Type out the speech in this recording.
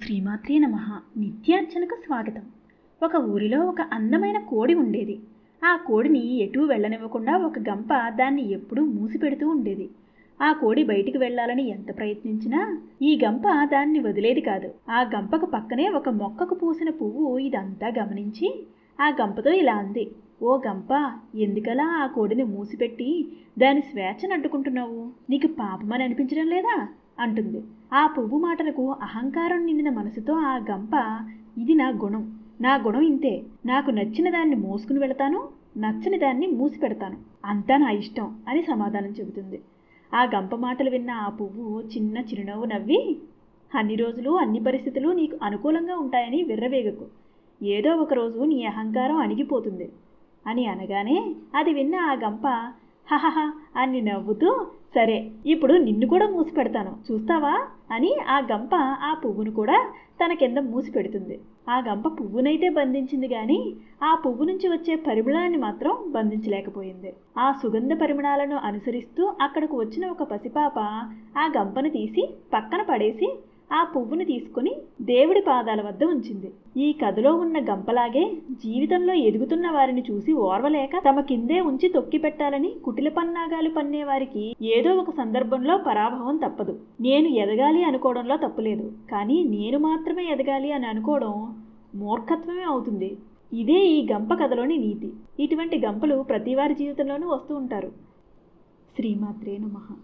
శ్రీమాత్రే నమ. నిత్యార్చనకు స్వాగతం. ఒక ఊరిలో ఒక అందమైన కోడి ఉండేది. ఆ కోడిని ఎటూ వెళ్ళనివ్వకుండా ఒక గంప దాన్ని ఎప్పుడూ మూసిపెడుతూ ఉండేది. ఆ కోడి బయటికి వెళ్ళాలని ఎంత ప్రయత్నించినా ఈ గంప దాన్ని వదిలేది కాదు. ఆ గంపకు పక్కనే ఒక మొక్కకు పూసిన పువ్వు ఇదంతా గమనించి ఆ గంపతో ఇలా అంది ఓ గంప ఎందుకలా ఆ కోడిని మూసిపెట్టి దాని స్వేచ్ఛను అడ్డుకుంటున్నావు? నీకు పాపమని అనిపించడం లేదా? అంటుంది. ఆ పువ్వు మాటలకు అహంకారం నిండిన మనసుతో ఆ గంప ఇది నా గుణం. నా గుణం ఇంతే. నాకు నచ్చిన దాన్ని మోసుకుని వెళతాను నచ్చని దాన్ని మూసి పెడతాను. అంతా నా ఇష్టం అని సమాధానం చెబుతుంది. ఆ గంప మాటలు విన్న ఆ పువ్వు చిన్న చిరునవ్వు నవ్వి అన్ని రోజులు అన్ని పరిస్థితులు నీకు అనుకూలంగా ఉంటాయని విర్రవేగకు. ఏదో ఒక రోజు నీ అహంకారం అణిగిపోతుంది అని అనగానే అది విన్న ఆ గంప హహహ అని నవ్వుతూ సరే ఇప్పుడు నిన్ను కూడా మూసి పెడతాను చూస్తావా? అని ఆ గంప ఆ పువ్వును కూడా తన కింద మూసి పెడుతుంది. ఆ గంప పువ్వునైతే బంధించింది కానీ ఆ పువ్వు నుంచి వచ్చే పరిమళాన్ని మాత్రం బంధించలేకపోయింది. ఆ సుగంధ పరిమళాలను అనుసరిస్తూ అక్కడకు వచ్చిన ఒక పసిపాప ఆ గంపను తీసి పక్కన పడేసి ఆ పువ్వును తీసుకుని దేవుడి పాదాల వద్ద ఉంచింది. ఈ కథలో ఉన్న గంపలాగే జీవితంలో ఎదుగుతున్న వారిని చూసి ఓర్వలేక తమ కిందే ఉంచి తొక్కి పెట్టాలని కుటిల పన్నాగాలు పన్నే వారికి ఏదో ఒక సందర్భంలో పరాభవం తప్పదు. నేను ఎదగాలి అనుకోవడంలో తప్పులేదు. కానీ నేను మాత్రమే ఎదగాలి అని అనుకోవడం మూర్ఖత్వమే అవుతుంది. ఇదే ఈ గంప కథలోని నీతి. ఇటువంటి గంపలు ప్రతివారి జీవితంలోనూ వస్తూ ఉంటారు. శ్రీమాత్రే నమః.